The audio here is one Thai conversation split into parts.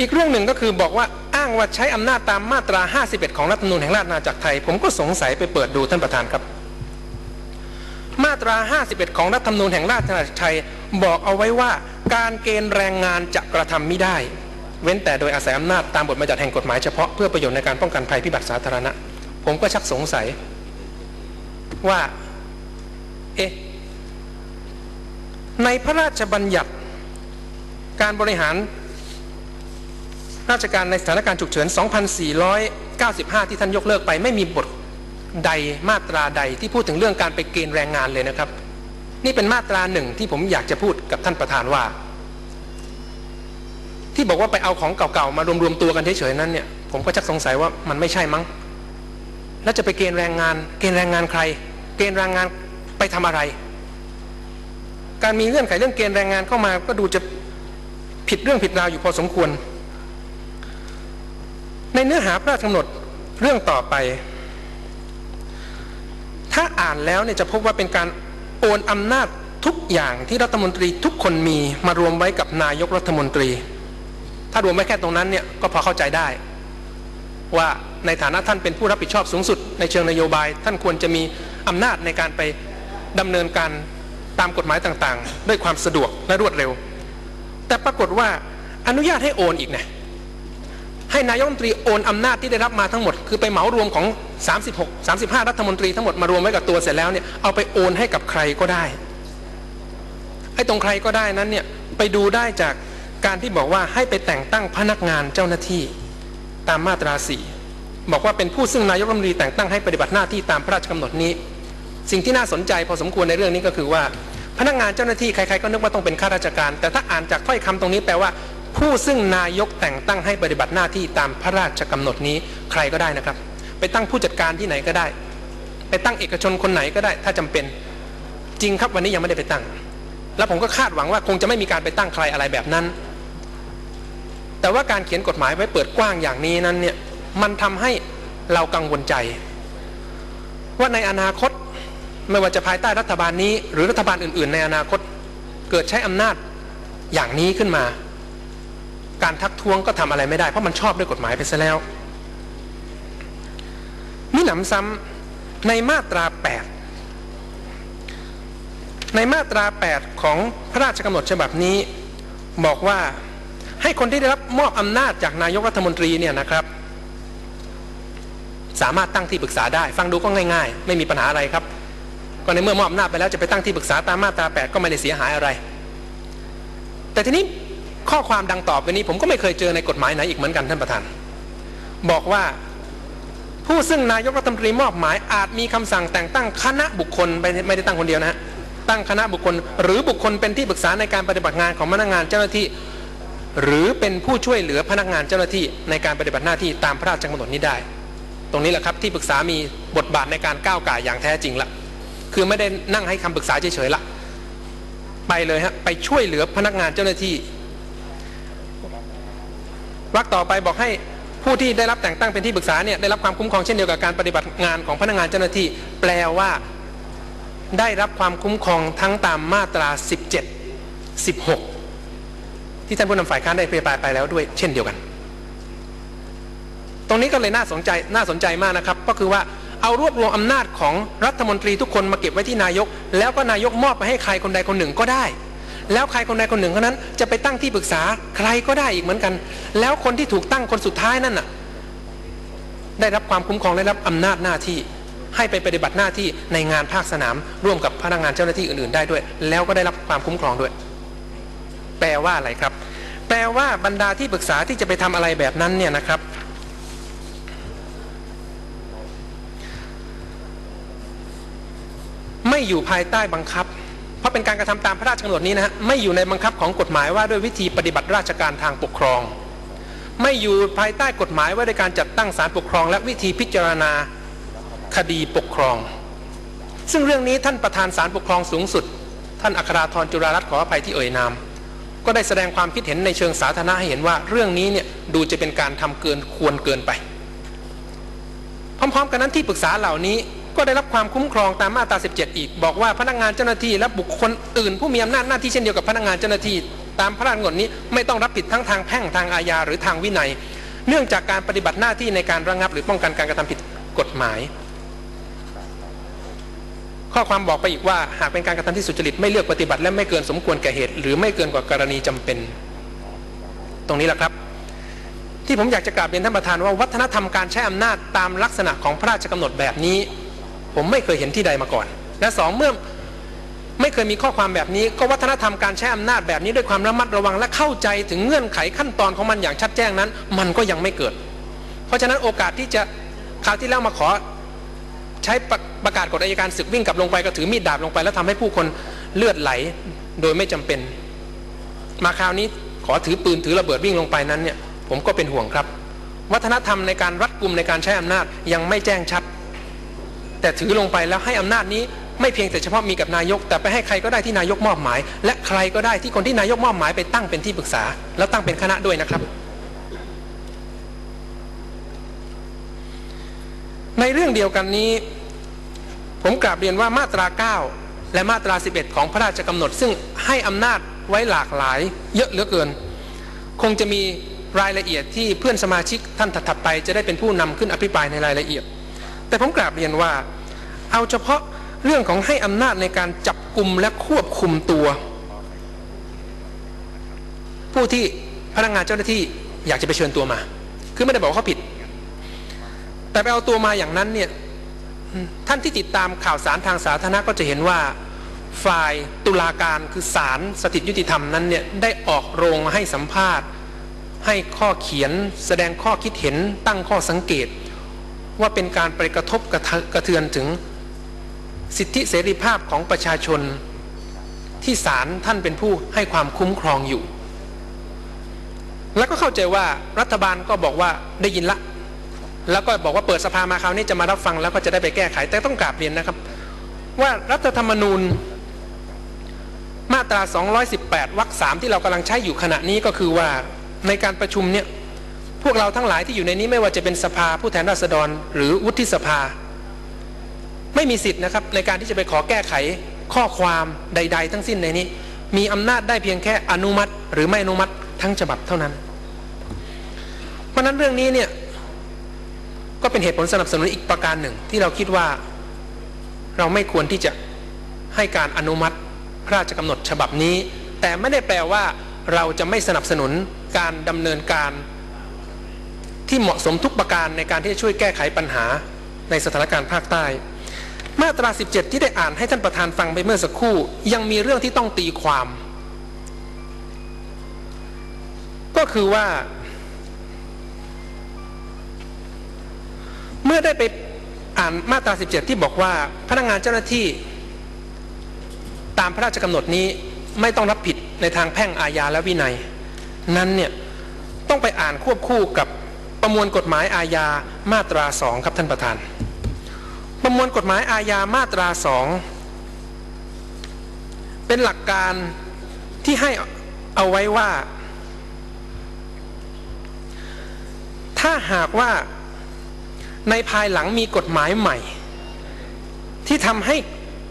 อีกเรื่องหนึ่งก็คือบอกว่าอ้างว่าใช้อำนาจตามมาตรา 51 ของรัฐธรรมนูญแห่งราชอาณาจักรไทย ผมก็สงสัยไปเปิดดูท่านประธานครับ มาตรา 51 ของรัฐธรรมนูญแห่งราชอาณาจักรไทยบอกเอาไว้ว่า การเกณฑ์แรงงานจะกระทำไม่ได้ เว้นแต่โดยอาศัยอำนาจตามบทบัญญัติแห่งกฎหมายเฉพาะเพื่อประโยชน์ในการป้องกันภัยพิบัติสาธารณะ ผมก็ชักสงสัยว่า เอ๊ะ ในพระราชบัญญัติ การบริหาร ราชการในสถานการณ์ฉุกเฉิน 2495 ที่ท่านยกเลิกไปไม่มีบทใดมาตราใดที่พูดถึงเรื่องการไปเกณฑ์แรงงานเลยนะครับ นี่เป็นมาตราหนึ่งที่ผมอยากจะพูดกับท่านประธานว่า ที่บอกว่าไปเอาของเก่าๆมารวมๆตัวกันเฉยๆนั้นเนี่ยผมก็ชักสงสัยว่ามันไม่ใช่มั้ง แล้วจะไปเกณฑ์แรงงาน เกณฑ์แรงงานใคร เกณฑ์แรงงานไปทำอะไร การมีเงื่อนไขเรื่องเกณฑ์แรงงานเข้ามาก็ดูจะผิดเรื่องผิดราวอยู่พอสมควร เนื้อหาพระราชกำหนดเรื่องต่อไป ถ้าอ่านแล้วเนี่ยจะพบว่าเป็นการโอนอำนาจทุกอย่างที่รัฐมนตรีทุกคนมีมารวมไว้กับนายกรัฐมนตรี ถ้ารวมไว้แค่ตรงนั้นเนี่ยก็พอเข้าใจได้ ว่าในฐานะท่านเป็นผู้รับผิดชอบสูงสุด ในเชิงนโยบาย ท่านควรจะมีอำนาจในการไปดำเนินการตามกฎหมายต่างๆ ด้วยความสะดวกและรวดเร็ว แต่ปรากฏว่าอนุญาตให้โอนอีกนะ ให้นายกรัฐมนตรีโอนอำนาจที่ได้รับมาทั้งหมด คือไปเหมารวมของ 36 35 รัฐมนตรีทั้งหมดมารวมไว้กับตัวเสร็จแล้วเนี่ยเอาไปโอนให้กับใครก็ได้ไอ้ตรงใครก็ได้นั้นเนี่ยไปดูได้จากการที่บอกว่าให้ไปแต่งตั้งพนักงานเจ้าหน้าที่ตามมาตราสี่บอกว่าเป็นผู้ซึ่งนายกรัฐมนตรีแต่งตั้งให้ปฏิบัติหน้าที่ตามพระราชกำหนดนี้ สิ่งที่น่าสนใจพอสมควรในเรื่องนี้ก็คือว่า พนักงานเจ้าหน้าที่ใครๆก็นึกว่าต้องเป็นข้าราชการ แต่ถ้าอ่านจากถ้อยคำตรงนี้แปลว่า ผู้ซึ่งนายกแต่งตั้งให้ปฏิบัติหน้าที่ตามพระราชกำหนดนี้ใครก็ได้นะครับ ไปตั้งผู้จัดการที่ไหนก็ได้ ไปตั้งเอกชนคนไหนก็ได้ ถ้าจำเป็นจริงครับวันนี้ยังไม่ได้ไปตั้ง แล้วผมก็คาดหวังว่าคงจะไม่มีการไปตั้งใครอะไรแบบนั้น แต่ว่าการเขียนกฎหมายไว้เปิดกว้างอย่างนี้นั้นเนี่ยมันทำให้เรากังวลใจ ว่าในอนาคตไม่ว่าจะภายใต้รัฐบาลนี้ หรือรัฐบาลอื่น ๆ ในอนาคตเกิดใช้อำนาจอย่างนี้ขึ้นมา การทักท้วงก็ทำอะไรไม่ได้ เพราะมันชอบด้วยกฎหมายไปซะแล้วมิหนำซ้ำในมาตรา 8 ในมาตรา 8 ของพระราชกำหนดฉบับนี้ บอกว่าให้คนที่ได้รับมอบอำนาจจากนายกรัฐมนตรีเนี่ยนะครับ สามารถตั้งที่ปรึกษาได้ ฟังดูก็ง่าย ๆ ไม่มีปัญหาอะไรครับ ก็ในเมื่อมอบอำนาจไปแล้วจะไปตั้งที่ปรึกษาตามมาตรา 8 ก็ไม่ได้เสียหายอะไร แต่ทีนี้ ข้อความดังต่อไปนี้ผมก็ไม่เคยเจอในกฎหมายไหนอีกเหมือนกันท่านประธาน บอกว่าผู้ซึ่งนายกรัฐมนตรีมอบหมายอาจมีคำสั่งแต่งตั้งคณะบุคคลไม่ได้ตั้งคนเดียวนะฮะตั้งคณะบุคคล หรือบุคคลเป็นที่ปรึกษาในการปฏิบัติงานของพนักงานเจ้าหน้าที่ หรือเป็นผู้ช่วยเหลือพนักงานเจ้าหน้าที่ในการปฏิบัติหน้าที่ตามพระราชกำหนดนี้ได้ ตรงนี้แหละครับที่ปรึกษามีบทบาทในการก้าวไก่อย่างแท้จริงละคือไม่ได้นั่งให้คำปรึกษาเฉยๆละไปเลยฮะไปช่วยเหลือพนักงานเจ้าหน้าที่ วรรคต่อไปบอกให้ผู้ที่ได้รับแต่งตั้งเป็นที่ปรึกษาเนี่ยได้รับความคุ้มครองเช่นเดียวกับการปฏิบัติงานของพนักงานเจ้าหน้าที่ แปลว่าได้รับความคุ้มครองทั้งตามมาตรา 17 16 ที่ท่านผู้นำฝ่ายค้านได้พิปรายไปแล้วด้วยเช่นเดียวกัน ตรงนี้ก็เลยน่าสนใจน่าสนใจมากนะครับ ก็คือว่าเอารวบรวมอำนาจของรัฐมนตรีทุกคนมาเก็บไว้ที่นายก แล้วก็นายกมอบไปให้ใครคนใดคนหนึ่งก็ได้ แล้วใครคนใดคนหนึ่งคนนั้น จะไปตั้งที่ปรึกษาใครก็ได้อีกเหมือนกัน แล้วคนที่ถูกตั้งคนสุดท้ายนั่นน่ะ ได้รับความคุ้มครองได้รับอำนาจหน้าที่ ให้ไปปฏิบัติหน้าที่ในงานภาคสนาม ร่วมกับพนักงานเจ้าหน้าที่อื่นๆ ได้ด้วย แล้วก็ได้รับความคุ้มครองด้วย แปลว่าอะไรครับ แปลว่าบรรดาที่ปรึกษาที่จะไปทำอะไรแบบนั้นเนี่ยนะครับไม่อยู่ภายใต้บังคับ เพราะเป็นการกระทำตามพระราชกำหนดนี้นะฮะไม่อยู่ในบังคับของกฎหมายว่าด้วยวิธีปฏิบัติราชการทางปกครอง ไม่อยู่ภายใต้กฎหมายว่าด้วยการจัดตั้งศาลปกครอง และวิธีพิจารณาคดีปกครอง ซึ่งเรื่องนี้ท่านประธานศาลปกครองสูงสุด ท่านอัคราธรจุฬารัตน์ขออภัยที่เอ่ยนาม ก็ได้แสดงความคิดเห็นในเชิงสาธารณะให้เห็นว่าเรื่องนี้เนี่ยดูจะเป็นการทำเกินควรเกินไป พร้อม ๆ กันนั้นที่ปรึกษาเหล่านี้ ก็ได้รับความคุ้มครองตามมาตรา 17 อีก บอกว่าพนักงานเจ้าหน้าที่และบุคคลอื่น ผู้มีอำนาจหน้าที่เช่นเดียวกับพนักงานเจ้าหน้าที่ ตามพระราชกำหนดนี้ไม่ต้องรับผิดทั้งทางแพ่งทางอาญาหรือทางวินัย เนื่องจากการปฏิบัติหน้าที่ในการระงับ หรือป้องกันการกระทำผิดกฎหมาย ข้อความบอกไปอีกว่าหากเป็นการกระทำที่สุจริตไม่เลือกปฏิบัติและไม่เกินสมควรแก่เหตุ หรือไม่เกินกว่ากรณีจำเป็น ตรงนี้แหละครับที่ผมอยากจะกราบเรียนท่านประธานว่าวัฒนธรรมการใช้อำนาจตามลักษณะของพระราชกำหนดแบบนี้ ผมไม่เคยเห็นที่ใดมาก่อน และสองเมื่อไม่เคยมีข้อความแบบนี้ ก็วัฒนธรรมการใช้อำนาจแบบนี้ด้วยความระมัดระวังและเข้าใจถึงเงื่อนไขขั้นตอนของมันอย่างชัดแจ้งนั้น มันก็ยังไม่เกิด เพราะฉะนั้นโอกาสที่จะคราวที่แล้วมาขอใช้ประประกาศกฎอัยการศึกวิ่งกลับลงไปก็ถือมีดดาบลงไป แล้วทำให้ผู้คนเลือดไหลโดยไม่จำเป็น มาคราวนี้ขอถือปืนถือระเบิดวิ่งลงไปนั้นเนี่ยผมก็เป็นห่วงครับ วัฒนธรรมในการรัดกุมในการใช้อำนาจยังไม่แจ้งชัด แต่ถือลงไปแล้วให้อำนาจนี้ไม่เพียงแต่เฉพาะมีกับนายก แต่ไปให้ใครก็ได้ที่นายกมอบหมาย และใครก็ได้ที่คนที่นายกมอบหมายไปตั้งเป็นที่ปรึกษา แล้วตั้งเป็นคณะด้วยนะครับ ในเรื่องเดียวกันนี้ ผมกราบเรียนว่ามาตรา 9 และมาตรา 11 ของพระราชกำหนด ซึ่งให้อำนาจไว้หลากหลาย เยอะเหลือเกิน คงจะมีรายละเอียดที่เพื่อนสมาชิกท่านถัดไปจะได้เป็นผู้นำขึ้นอภิปรายในรายละเอียด แต่ผมกราบเรียนว่า เอาเฉพาะเรื่องของให้อำนาจในการจับกลุ่มและควบคุมตัว ผู้ที่พนักงานเจ้าหน้าที่อยากจะไปเชิญตัวมา คือไม่ได้บอกเขาผิด แต่ไปเอาตัวมาอย่างนั้นเนี่ยท่านที่ติดตามข่าวสารทางสาธารณะก็จะเห็นว่าฝ่ายตุลาการคือศาลสถิตยุติธรรมนั้นเนี่ยได้ออกโรงมาให้สัมภาษณ์ ให้ข้อเขียนแสดงข้อคิดเห็นตั้งข้อสังเกต ว่าเป็นการไปกระทบกระเทือนถึงสิทธิเสรีภาพของประชาชนที่ศาลท่านเป็นผู้ให้ความคุ้มครองอยู่ แล้วก็เข้าใจว่ารัฐบาลก็บอกว่าได้ยินละ แล้วก็บอกว่าเปิดสภามาคราวนี้จะมารับฟังแล้วก็จะได้ไปแก้ไข แต่ต้องกราบเรียนนะครับ ว่ารัฐธรรมนูญมาตรา 218 วรรคสามที่เรากำลังใช้อยู่ขณะนี้ก็คือว่าในการประชุมเนี่ย พวกเราทั้งหลายที่อยู่ในนี้ไม่ว่าจะเป็นสภาผู้แทนราษฎร หรือวุฒิสภา ไม่มีสิทธิ์นะครับ ในการที่จะไปขอแก้ไขข้อความใด ๆ ทั้งสิ้นในนี้ มีอำนาจได้เพียงแค่อนุมัติ หรือไม่อนุมัติทั้งฉบับเท่านั้น เพราะนั้นเรื่องนี้เนี่ยก็เป็นเหตุผลสนับสนุนอีกประการหนึ่ง ที่เราคิดว่าเราไม่ควรที่จะให้การอนุมัติพระราชกำหนดฉบับนี้ แต่ไม่ได้แปลว่าเราจะไม่สนับสนุนการดำเนินการ ที่เหมาะสมทุกประการในการที่จะช่วยแก้ไขปัญหาในสถานการณ์ภาคใต้ มาตรา 17 ที่ได้อ่านให้ท่านประธานฟังไปเมื่อสักครู่ ยังมีเรื่องที่ต้องตีความ ก็คือว่า เมื่อได้ไปอ่านมาตรา 17 ที่บอกว่าพนักงานเจ้าหน้าที่ ตามพระราชกำหนดนี้ไม่ต้องรับผิดในทางแพ่งอาญาและวินัย นั้นเนี่ยต้องไปอ่านควบคู่กับ ประมวลกฎหมายอาญามาตราสองครับท่านประธาน ประมวลกฎหมายอาญามาตราสองเป็นหลักการที่ให้เอาไว้ว่า ถ้าหากว่าในภายหลังมีกฎหมายใหม่ ที่ทำให้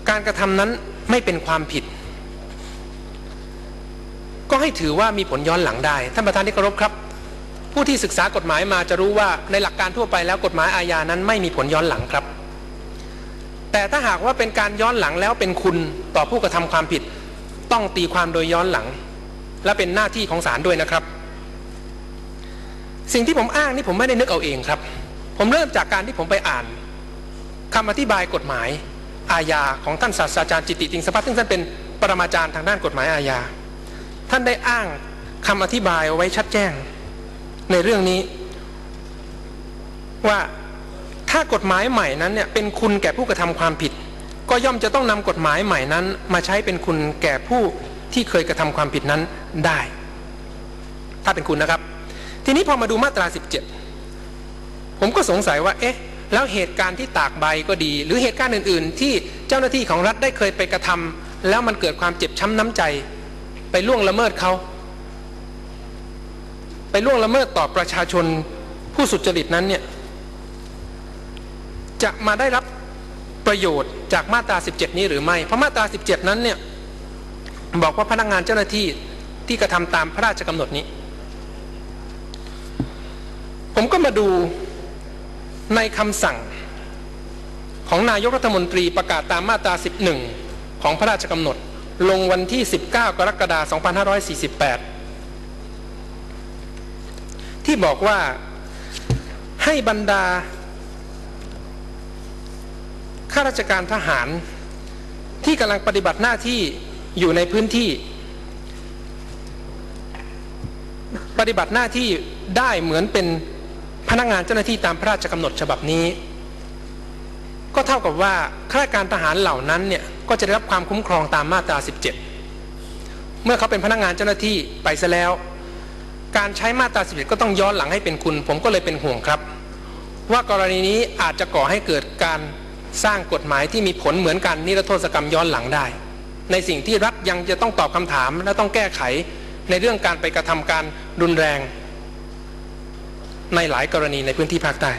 การกระทำนั้นไม่เป็นความผิด ก็ให้ถือว่ามีผลย้อนหลังได้ ท่านประธานที่เคารพครับ ผู้ที่ศึกษากฎหมายมาจะรู้ว่าในหลักการทั่วไปแล้วกฎหมายอาญานั้นไม่มีผลย้อนหลังครับ แต่ถ้าหากว่าเป็นการย้อนหลังแล้วเป็นคุณต่อผู้กระทำความผิด ต้องตีความโดยย้อนหลัง และเป็นหน้าที่ของศาลด้วยนะครับ สิ่งที่ผมอ้างนี่ผมไม่ได้นึกเอาเองครับ ผมเริ่มจากการที่ผมไปอ่านคำอธิบายกฎหมายอาญาของท่านศาสตราจารย์จิติติงสภัทซึ่งท่านเป็นปรมาจารย์ทางด้านกฎหมายอาญาท่านได้อ้างคำอธิบายเอาไว้ชัดแจ้ง ในเรื่องนี้ ว่าถ้ากฎหมายใหม่นั้นเนี่ยเป็นคุณแก่ผู้กระทำความผิด ก็ย่อมจะต้องนำกฎหมายใหม่นั้น มาใช้เป็นคุณแก่ผู้ที่เคยกระทำความผิดนั้นได้ ถ้าเป็นคุณนะครับ ทีนี้พอมาดูมาตรา 17 ผมก็สงสัยว่า เอ๊ะ แล้วเหตุการณ์ที่ตากใบก็ดี หรือเหตุการณ์อื่น ๆ ที่เจ้าหน้าที่ของรัฐได้เคยไปกระทำแล้วมันเกิดความเจ็บช้ำน้ำใจ ไปล่วงละเมิดเขา ไปล่วงละเมิดต่อประชาชนผู้สุจริตนั้นเนี่ยจะมาได้รับประโยชน์จากมาตรา 17 นี้หรือไม่ เพราะมาตรา 17 นั้นเนี่ยบอกว่าพนักงานเจ้าหน้าที่ที่กระทำตามพระราชกำหนดนี้ ผมก็มาดูในคำสั่งของนายกรัฐมนตรีประกาศตามมาตรา 11 ของพระราชกำหนด ลงวันที่ 19 กรกฎาคม 2548 ที่บอกว่าให้บรรดาข้าราชการทหารที่กำลังปฏิบัติหน้าที่อยู่ในพื้นที่ ปฏิบัติหน้าที่ได้เหมือนเป็นพนักงานเจ้าหน้าที่ตามพระราชกำหนดฉบับนี้ ก็เท่ากับว่าข้าราชการทหารเหล่านั้นเนี่ยก็จะได้รับความคุ้มครองตามมาตรา 17 เมื่อเขาเป็นพนักงานเจ้าหน้าที่ไปซะแล้ว การใช้มาตรา17ก็ต้องย้อนหลังให้เป็นคุณ ผมก็เลยเป็นห่วงครับ ว่ากรณีนี้อาจจะก่อให้เกิดการสร้างกฎหมายที่มีผลเหมือนกันนิรโทษกรรมย้อนหลังได้ ในสิ่งที่รัฐยังจะต้องตอบคำถามและต้องแก้ไขในเรื่องการไปกระทำการรุนแรง ในหลายกรณีในพื้นที่ภาคใต้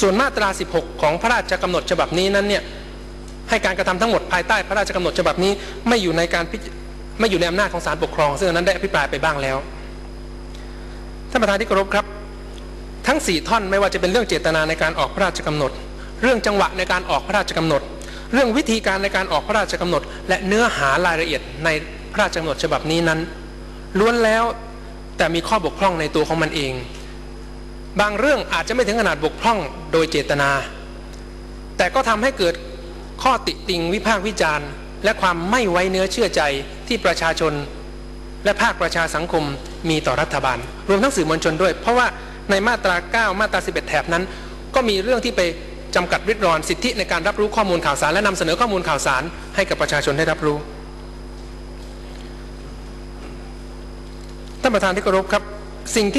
ส่วนมาตรา 16 ของพระราชกำหนดฉบับนี้นั้นเนี่ยให้การกระทำทั้งหมดภายใต้พระราชกำหนดฉบับนี้ไม่อยู่ในการพิจ ไม่อยู่ในอำนาจของศาลปกครอง ซึ่งอันนั้นได้อภิปรายไปบ้างแล้วท่านประธานที่เคารพครับ ทั้ง 4 ท่อนไม่ว่าจะเป็นเรื่องเจตนาในการออกพระราชกำหนด เรื่องจังหวะในการออกพระราชกำหนด เรื่องวิธีการในการออกพระราชกำหนด และเนื้อหารายละเอียดในพระราชกำหนดฉบับนี้นั้น ล้วนแล้วแต่มีข้อบกพร่องในตัวของมันเอง บางเรื่องอาจจะไม่ถึงขนาดบกพร่องโดยเจตนา แต่ก็ทำให้เกิดข้อติติงวิพากษ์วิจารณ์ และความไม่ไว้เนื้อเชื่อใจที่ประชาชน และภาคประชาสังคมมีต่อรัฐบาล รวมทั้งสื่อมวลชนด้วย เพราะว่าในมาตรา 9 มาตรา 11 แถบนั้น ก็มีเรื่องที่ไปจำกัดริดรอนสิทธิในการรับรู้ข้อมูลข่าวสาร และนำเสนอข้อมูลข่าวสารให้กับประชาชนได้รับรู้ท่านประธานที่เคารพครับสิ่งที่